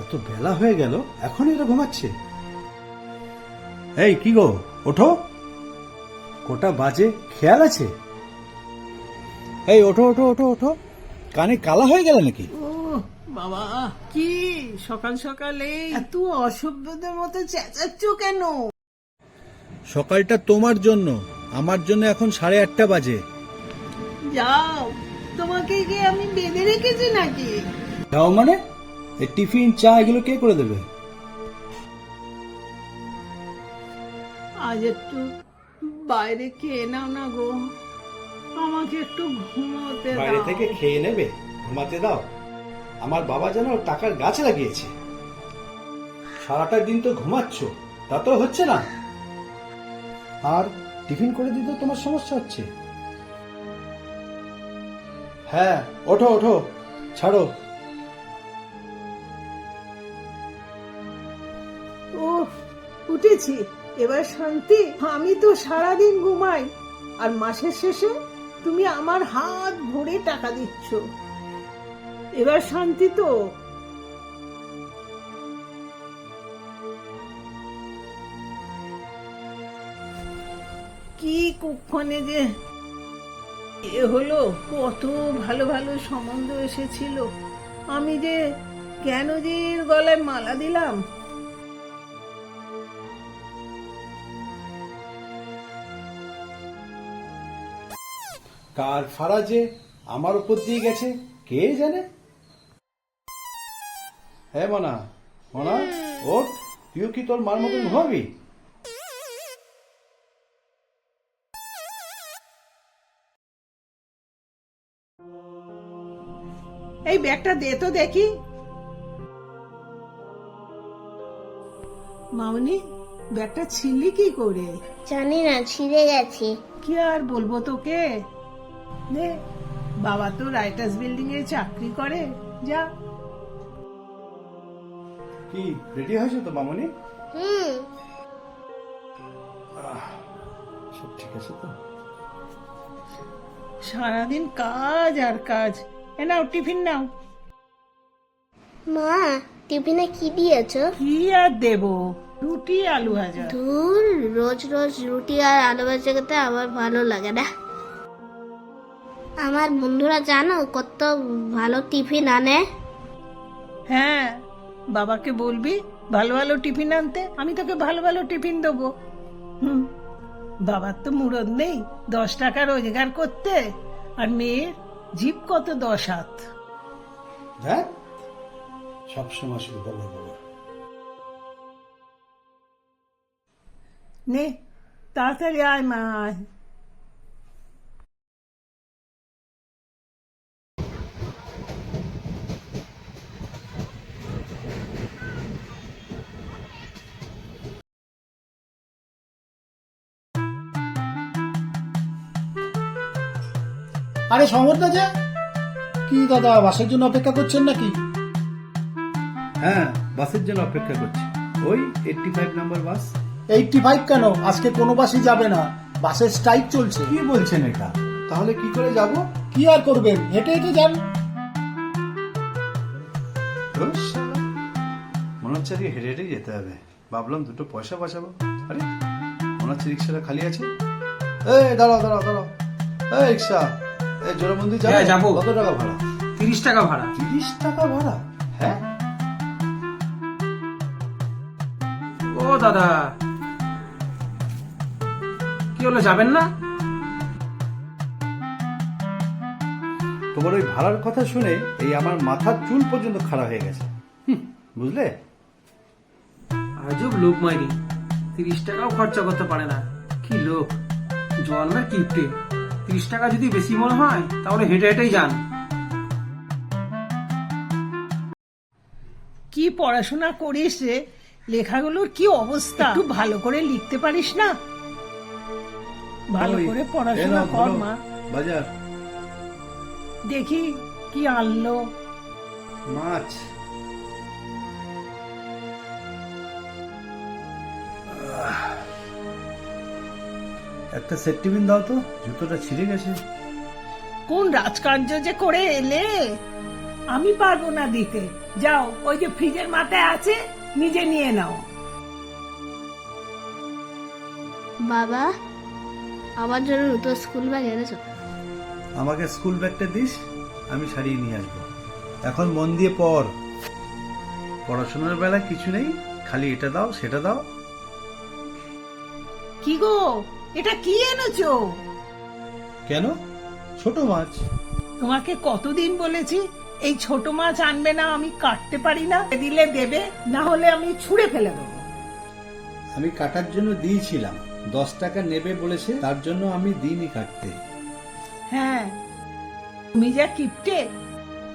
এত বেলা হয়ে গেল এখন এরা ঘুমাচ্ছে। এই কি গো? ওঠো। কোটা বাজে খেয়াল আছে? এই ওঠো ওঠো ওঠো ওঠো। কানে কালা হয়ে গেল নাকি? ও বাবা কি? সকাল সকালে এত অসভ্যদের মতো চেঁচাচ্ছ কেন? সকালটা তোমার জন্য। আমার জন্য এখন সাড়ে আটটা বাজে। যাও তোমাকে কি আমি বেঁধে রেখেছি নাকি? যাও মানে? এই টিফিন চা এগুলো কে করে দেবে? আজ একটু বাইরে খেয়ে নাও না গো। আমাকে একটু ঘুমোতে বাইরে থেকে খেয়ে নেবে? ঘুমাতে দাও। আমার বাবা যেন টাকার গাছ লাগিয়েছে। সারাটা দিন তো ঘুমাচ্ছ তা তো হচ্ছে না। আর টিফিন করে দিতে তোমার সমস্যা হচ্ছে? হ্যাঁ ওঠো ওঠো। ছাড়ো। উঠেছি এবার শান্তি, আমি তো সারাদিন ঘুমাই। আর মাসের শেষে তুমি আমার হাত ভরে টাকা দিচ্ছ। এবার শান্তি তো। কি কুক্ষণে যে এ হলো, কত ভালো ভালো সম্বন্ধ এসেছিল। আমি যে কেন যে গলায় মালা দিলাম কার ফাড়া যে আমার উপর দিয়ে গেছে? কে জানে? হ্যাঁ মনা মনা ওঠ তুইও কি তোর মার মতন ঘুমাবি? এই ব্যাগটা দে তো দেখি। মামনি ব্যাগটা ছিললি কি করে? জানি না ছিঁড়ে গেছে। কি আর বলব তোকে? নে বাবা তো রাইটার্স বিল্ডিং এ চাকরি করে যা। কি রেডি হয়েছে তো মামনি? হুম। সব ঠিক আছে তো? সারাদিন কাজ আর কাজ। এ নাও টিফিন নাও। মা টিফিনে কি দিয়েছ? কি আর দেবো? রুটি আলু ভাজা। ধুর রোজ রোজ রুটি আর আলু ভাজা খেতে আমার ভালো লাগে না। আমার বন্ধুরা জানো কত ভালো টিফিন আনে? হ্যাঁ বাবাকে বলবি ভালো ভালো টিফিন আনতে আমি তোকে ভালো ভালো টিফিন দেবো। হুম বাবার তো মুরদ নেই দশ টাকা রোজগার করতে আর মেয়ের জিপ কত দশ হাত হ্যাঁ সবসময় শুধু নে তাড়াতাড়ি আয় মা আয়। আরে সমরদা যে কি দাদা বাসের জন্য অপেক্ষা করছেন নাকি? হ্যাঁ বাসের জন্য অপেক্ষা করছি। ওই eighty five number bus. Eighty five কেন? আজকে কোনো বাসই যাবে না। বাসের স্ট্রাইক চলছে। কি বলছেন এটা? তাহলে কি করে যাব? কি আর করবেন? হেঁটে হেঁটে যান। মনে হচ্ছে আজকে হেঁটে হেঁটেই যেতে হবে। ভাবলাম দুটো পয়সা বাঁচাবো। আরে মনে হচ্ছে রিক্সাটা খালি আছে? এই দাঁড়াও দাঁড়াও দাঁড়াও। এই রিক্সা। যাবে? হ্যাঁ, যাব। কত টাকা ভাড়া? তিরিশ টাকা ভাড়া। তিরিশ টাকা ভাড়া? হ্যাঁ? ও দাদা। কি হলো যাবেন না? তোমার ওই ভাড়ার কথা শুনে এই আমার মাথার চুল পর্যন্ত খাড়া হয়ে গেছে। হুম, বুঝলে? আজব লোক মাইরি। তিরিশ টাকাও খরচা করতে পারে না। কি লোক? জল না কিপটে? তিরিশ টাকা যদি বেশি মনে হয় তাহলে হেঁটে হেঁটেই যান। কি পড়াশোনা করিস রে? লেখাগুলোর কি অবস্থা? একটু ভালো করে লিখতে পারিস না? ভালো করে পড়াশোনা কর মা। বাজার। দেখি কি আনলো। মাছ। একটা সেট টিফিন দাও তো জুতোটা ছিঁড়ে গেছে। কোন রাজকার্য যে করে এলে? আমি পারব না দিতে। যাও ওই যে ফ্রিজের মাথায় আছে নিজে নিয়ে নাও। বাবা আমার জন্য নতুন স্কুল ব্যাগ এনেছো। আমাকে স্কুল ব্যাগটা দিস আমি সারিয়ে নিয়ে আসব। এখন মন দিয়ে পড়। পড়াশোনার বেলা কিছু নেই খালি এটা দাও সেটা দাও। কি গো? এটা কি এনেছো? কেন? ছোট মাছ। তোমাকে কতদিন বলেছি এই ছোট মাছ আনবে না আমি কাটতে পারি না দিলে দেবে না হলে আমি ছুঁড়ে ফেলে দেবো। আমি কাটার জন্য দিয়েছিলাম দশ টাকা নেবে বলেছে তার জন্য আমি দিইনি কাটতে। হ্যাঁ তুমি যা কিপটে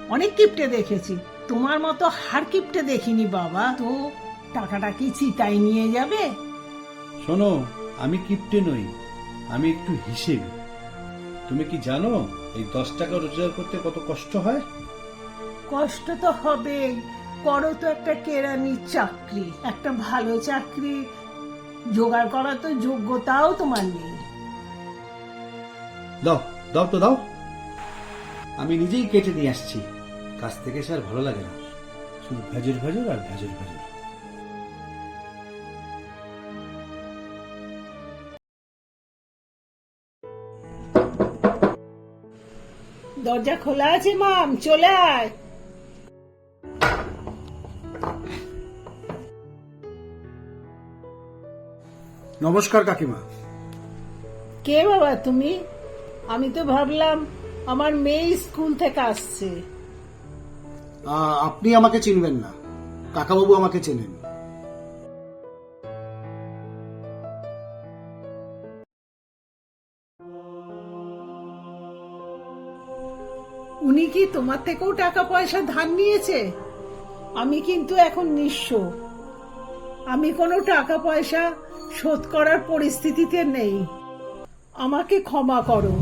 অনেক কিপটে দেখেছি। তোমার মতো হার কিপটে দেখিনি বাবা তো টাকাটা কি চিতাই নিয়ে যাবে? শোনো আমি কিপ্টে নই আমি একটু হিসেব। তুমি কি জানো এই দশ টাকা রোজগার করতে কত কষ্ট হয়? কষ্ট তো হবেই। করো তো একটা কেরানির চাকরি একটা ভালো চাকরি। জোগাড় করার তো যোগ্যতাও তোমার নেই। দাও দাও তো দাও। আমি নিজেই কেটে নিয়ে আসছি। কাছ থেকে সে আর ভালো লাগে না। শুধু ভেজর ভেজর আর ভেজর ভেজর। দরজা খোলা আছে মাম চলে আয়। নমস্কার কাকিমা। কে বাবা তুমি? আমি তো ভাবলাম আমার মেয়ে স্কুল থেকে আসছে। আপনি আমাকে চিনবেন না। কাকাবাবু আমাকে চেনেন। উনি কি তোমার থেকেও টাকা পয়সা ধার নিয়েছে? আমি কিন্তু এখন নিঃস্ব। আমি কোনো টাকা পয়সা শোধ করার পরিস্থিতিতে নেই। আমাকে ক্ষমা করো।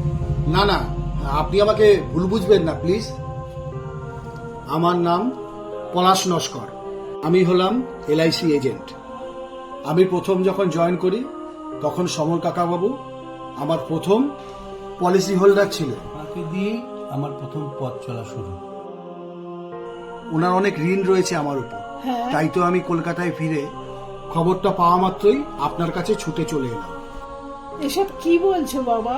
না না আপনি আমাকে ভুল বুঝবেন না প্লিজ। আমার নাম পলাশ নস্কর। আমি হলাম এলআইসি এজেন্ট। আমি প্রথম যখন জয়েন করি তখন সমর কাকাবাবু আমার প্রথম পলিসি হোল্ডার ছিল তাকে দিয়েই আমার প্রথম পথ চলা শুরু। ওনার অনেক ঋণ রয়েছে আমার উপর। হ্যাঁ। তাই তো আমি কলকাতায় ফিরে খবরটা পাওয়া মাত্রই আপনার কাছে ছুটে চলে এলাম। এসব কি বলছো বাবা?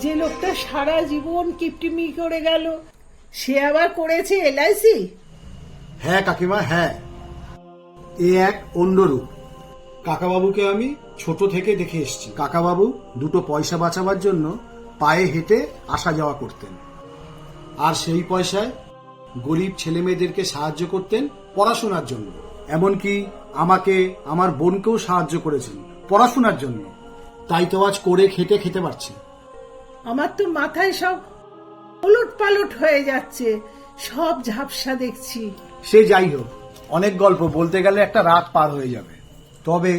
যে লোকটা সারা জীবন কিপটিমি করে গেল সে আবার করেছে এলআইসি হ্যাঁ কাকিমা হ্যাঁ। এ এক অন্য রূপ কাকাবাবুকে আমি ছোট থেকে দেখে এসেছি। কাকাবাবু দুটো পয়সা বাঁচাবার জন্য পায়ে হেঁটে আসা যাওয়া করতেন। আর সেই পয়সায় গরিব ছেলে মেয়েদেরকে সাহায্য করতেন পড়াশোনার জন্য। এমনকি আমাকে আমার বোনকেও সাহায্য করেছেন পড়াশোনার জন্য। তাই তো আজ করে খেটে খেতে পারছি। আমার তো মাথায় সব উলট পালট হয়ে যাচ্ছে সব ঝাপসা দেখছি। সে যাই হোক অনেক গল্প বলতে গেলে একটা রাত পার হয়ে যাবে। তবে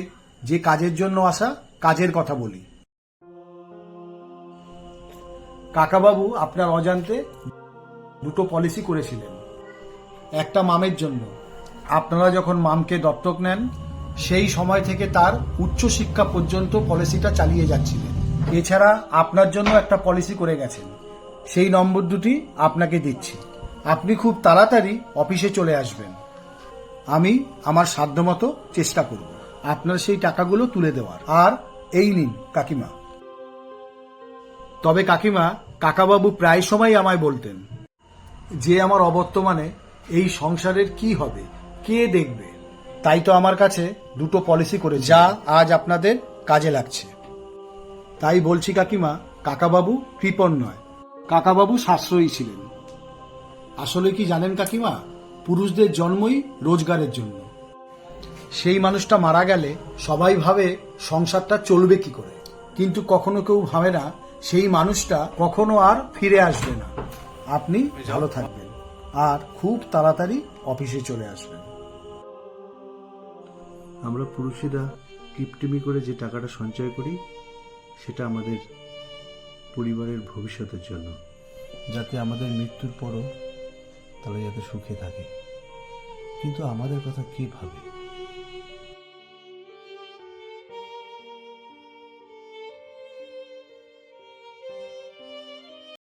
যে কাজের জন্য আসা কাজের কথা বলি। কাকাবাবু আপনার অজান্তে দুটো পলিসি করেছিলেন। একটা মামের জন্য। আপনারা যখন মামকে দত্তক নেন, সেই সময় থেকে তার উচ্চ শিক্ষা পর্যন্ত পলিসিটা চালিয়ে যাচ্ছিলেন। এছাড়া আপনার জন্য একটা পলিসি করে গেছেন। সেই নম্বর দুটি আপনাকে দিচ্ছি। আপনি খুব তাড়াতাড়ি অফিসে চলে আসবেন। আমি আমার সাধ্যমতো চেষ্টা করব। আপনার সেই টাকাগুলো তুলে দেওয়ার। আর এই নিন, কাকিমা। তবে কাকিমা কাকাবাবু প্রায় সময় আমায় বলতেন, যে আমার অবর্তমানে এই সংসারের কি হবে? কে দেখবে? তাই তো আমার কাছে দুটো পলিসি করে যা আজ আপনাদের কাজে লাগছে। তাই বলছি কাকিমা, কাকাবাবু কৃপণ নয়। কাকাবাবু সাশ্রয়ী ছিলেন। আসলে কি জানেন কাকিমা? পুরুষদের জন্মই রোজগারের জন্য। সেই মানুষটা মারা গেলে সবাই ভাবে সংসারটা চলবে কি করে। কিন্তু কখনো কেউ ভাবে না সেই মানুষটা কখনো আর ফিরে আসবে না। আপনি ভালো থাকবেন আর খুব তাড়াতাড়ি অফিসে চলে আসবেন। আমরা পুরুষেরা কিপটিমি করে যে টাকাটা সঞ্চয় করি, সেটা আমাদের পরিবারের ভবিষ্যতের জন্য। যাতে আমাদের মৃত্যুর পরও তারা যাতে সুখে থাকে। কিন্তু আমাদের কথা কি ভাবে?